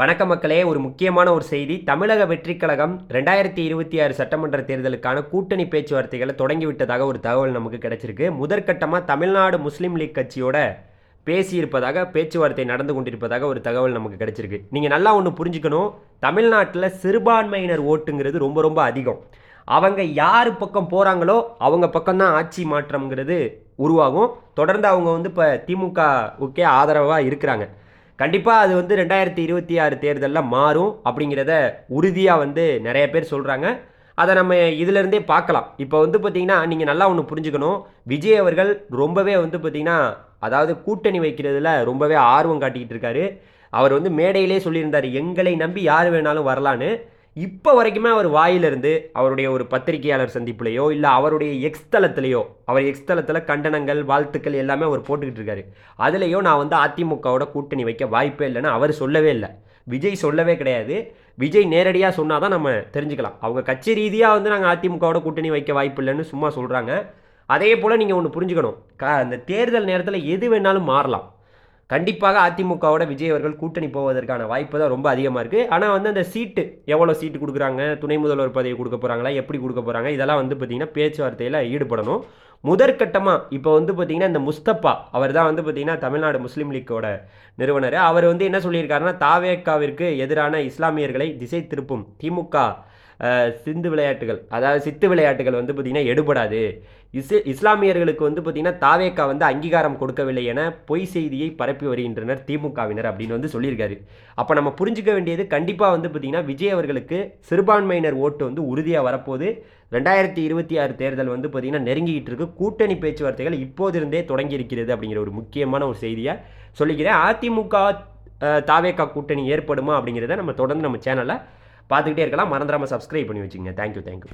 வணக்க மக்களே ஒரு முக்கியமான ஒரு செய்தி. தமிழக வெற்றி கழகம் ரெண்டாயிரத்தி இருபத்தி ஆறு சட்டமன்ற தேர்தலுக்கான கூட்டணி பேச்சுவார்த்தைகளை தொடங்கிவிட்டதாக ஒரு தகவல் நமக்கு கிடைச்சிருக்கு. முதற்கட்டமாக தமிழ்நாடு முஸ்லீம் லீக் கட்சியோட பேசியிருப்பதாக பேச்சுவார்த்தை நடந்து கொண்டிருப்பதாக ஒரு தகவல் நமக்கு கிடைச்சிருக்கு. நீங்கள் நல்லா ஒன்று புரிஞ்சுக்கணும். தமிழ்நாட்டில் சிறுபான்மையினர் ஓட்டுங்கிறது ரொம்ப ரொம்ப அதிகம். அவங்க யார் பக்கம் போகிறாங்களோ அவங்க பக்கம்தான் ஆட்சி மாற்றம்ங்கிறது உருவாகும். தொடர்ந்து அவங்க வந்து இப்போ திமுகவுக்கே ஆதரவாக இருக்கிறாங்க. கண்டிப்பாக அது வந்து ரெண்டாயிரத்தி இருபத்தி ஆறு தேர்தலில் மாறும் அப்படிங்கிறத உறுதியாக வந்து நிறைய பேர் சொல்கிறாங்க அதை நம்ம இதிலிருந்தே பார்க்கலாம். இப்போ வந்து பார்த்திங்கன்னா நீங்கள் நல்லா ஒன்று புரிஞ்சுக்கணும். விஜய் அவர்கள் ரொம்பவே வந்து பார்த்திங்கன்னா அதாவது கூட்டணி வைக்கிறதுல ரொம்பவே ஆர்வம் காட்டிக்கிட்டு இருக்காரு. அவர் வந்து மேடையிலே சொல்லியிருந்தார் எங்களை நம்பி யார் வேணாலும் வரலான்னு. இப்போ வரைக்குமே அவர் வாயிலிருந்து அவருடைய ஒரு பத்திரிகையாளர் சந்திப்புலையோ இல்லை அவருடைய எக்ஸ்தலத்துலையோ அவர் எக்ஸ் தளத்தில் கண்டனங்கள் வாழ்த்துக்கள் எல்லாமே அவர் போட்டுக்கிட்டு இருக்காரு. அதுலேயோ நான் வந்து அதிமுகவோட கூட்டணி வைக்க வாய்ப்பே இல்லைன்னு அவர் சொல்லவே இல்லை. விஜய் சொல்லவே கிடையாது. விஜய் நேரடியாக சொன்னால் தான் நம்ம தெரிஞ்சுக்கலாம். அவங்க கட்சி ரீதியாக வந்து நாங்கள் அதிமுகவோட கூட்டணி வைக்க வாய்ப்பு இல்லைன்னு சும்மா சொல்கிறாங்க அதே போல் நீங்கள் ஒன்று புரிஞ்சுக்கணும். க அந்த தேர்தல் நேரத்தில் எது வேணாலும் மாறலாம். கண்டிப்பாக அதிமுகவோட விஜய் அவர்கள் கூட்டணி போவதற்கான வாய்ப்பு தான் ரொம்ப அதிகமாக இருக்குது ஆனால் வந்து அந்த சீட்டு எவ்வளோ சீட்டு கொடுக்குறாங்க துணை முதல்வர் பதவி கொடுக்க போகிறாங்களா எப்படி கொடுக்க போகிறாங்க இதெல்லாம் வந்து பார்த்திங்கன்னா பேச்சுவார்த்தையில் ஈடுபடணும். முதற்கட்டமாக இப்போ வந்து பார்த்திங்கன்னா இந்த முஸ்தபா அவர் தான் வந்து பார்த்திங்கன்னா தமிழ்நாடு முஸ்லீம் லீக்கோட நிறுவனர். அவர் வந்து என்ன சொல்லியிருக்காருன்னா தாவேக்காவிற்கு எதிரான இஸ்லாமியர்களை திசை திருப்பும் திமுக சிந்து விளையாட்டுகள். அதாவது சித்து விளையாட்டுகள் வந்து பார்த்திங்கன்னா எடுபடாது. இஸ் இஸ்லாமியர்களுக்கு வந்து பார்த்திங்கன்னா தாவேக்கா வந்து அங்கீகாரம் கொடுக்கவில்லை என பொய் செய்தியை பரப்பி வருகின்றனர் திமுகவினர் அப்படின்னு வந்து சொல்லியிருக்காரு. அப்போ நம்ம புரிஞ்சுக்க வேண்டியது கண்டிப்பாக வந்து பார்த்திங்கன்னா விஜய் அவர்களுக்கு சிறுபான்மையினர் ஓட்டு வந்து உறுதியாக வரப்போது ரெண்டாயிரத்தி இருபத்தி ஆறு தேர்தல் வந்து பார்த்திங்கன்னா நெருங்கிக்கிட்டு இருக்கு. கூட்டணி பேச்சுவார்த்தைகள் இப்போதிருந்தே தொடங்கி இருக்கிறது அப்படிங்கிற ஒரு முக்கியமான ஒரு செய்தியை சொல்லிக்கிறேன். அதிமுக தாவேக்கா கூட்டணி ஏற்படுமா அப்படிங்கிறத நம்ம தொடர்ந்து நம்ம சேனலில் பார்த்துக்கிட்டே இருக்கலாம். மறந்துடாமல் சப்ஸ்கிரைப் பண்ணி வச்சுங்க தேங்க்யூ தேங்க்யூ